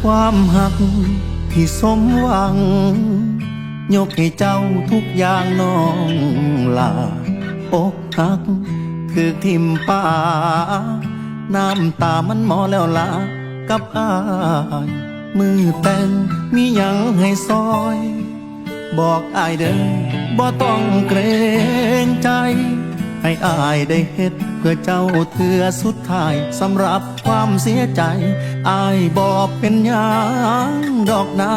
ความหักที่สมหวัง ยกให้เจ้าทุกอย่างน้องลาอกหัก คือทิมป่า น้ำตามันหมอแล้วลากับอาย มือแต่งมียังให้ซอย บอกอายเด้อบ่ต้องเกรงใจ ให้อายได้เฮ็ดเพื่อเจ้าเถือสุดท้ายสำหรับความเสียใจ อายบอกเป็นหยังดอกนา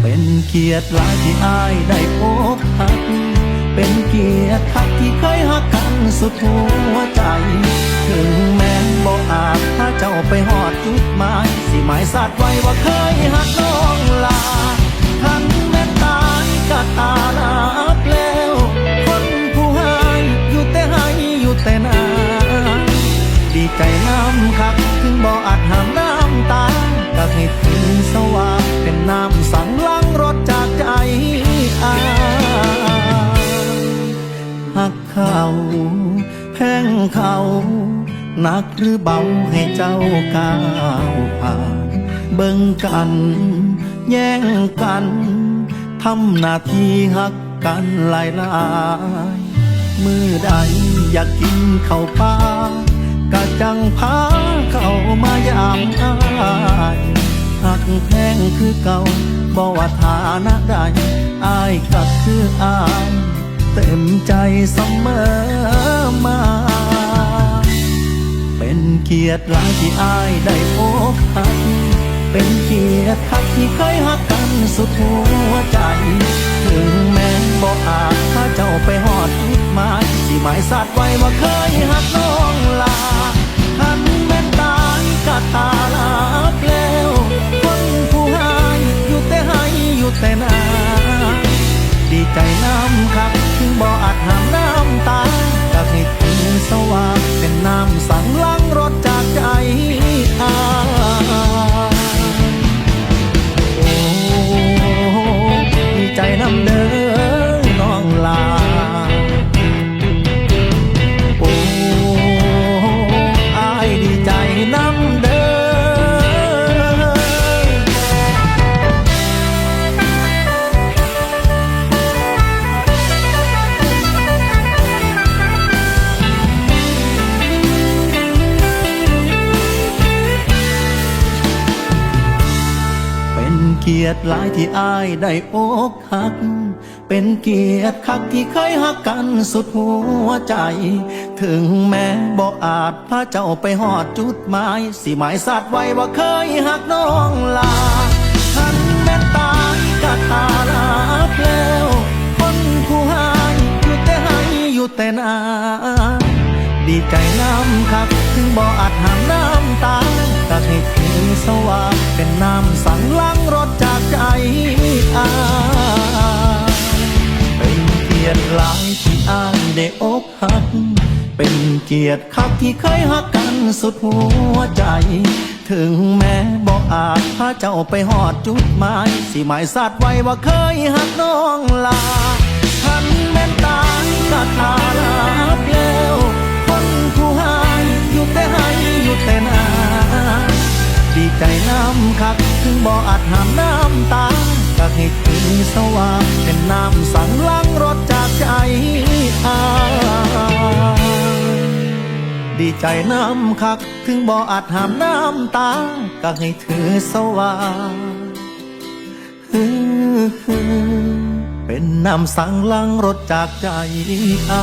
เป็นเกียรติหลายที่อายได้พบหัก เป็นเกียรติคักที่เคยหักกันสุดหัวใจ ถึงแม้บ่อาจพาเจ้าไปหอดจุดหมายสิหมายสัตว์ไว้ว่าเคยหักน้องลา ทันแม้ตายก็ตาลา เขาหนักหรือเบาให้เจ้าก้าวผ่านเบิ่งกัน แย่งกันทำหน้าที่หักกันหลายลายมือใดอยากกินเข้าปลากะจังพาเข้ามายามอายหักแพงคือเก่าบ่ว่าฐานะใดอายก็คืออาย เต็มใจเสมอ เกียรติหลายที่อายได้พบหักเป็นเกียรติคักที่เคยหักกันสุดหัวใจ ถึงแม้บ่อาจถ้าเจ้าไปหอดุดหมายสิหมายสัตว์ไว้ว่าเคยหักน้องลาทันแม้ตายก็ตาลาบแล้วคนผู้ให้อยู่แต่ให้อยู่แต่นาดีใจน้ำครับ กียรติหลายที่อายได้อกหัก เป็นเกียรติคักที่เคยหักกันสุดหัวใจ ถึงแม้บ่อาจพาเจ้าไปหอดจุดหมาย สิหมายสัตว์ไว้ว่าเคยหักน้องลาำคักถึงบ่อาจหามน้ำตาก็ให้ถึงสว่างเป็นน้ำสั่งล้างรถจากใจอาเป็นเกียรติหลายที่อายได้อกหัก เป็นเกียรติคักที่เคยหักกันสุดหัวใจ ถึงแม้บ่อาจพาเจ้าไปหอดจุดหมายสิหมายสัตว์ไว้ว่าเคยหักน้องลา ทันแม้นตายก็ตาลา ใจน้ำคักถึงบ่อาจหามน้ำตาก็ให้ถึงสว่างเป็นน้ำสั่งล้างรถจากใจอาดีใจน้ำคักถึงบ่อาจหามน้ำตาก็ให้ถือสว่างเป็นน้ำสั่งล้างรถจากใจอา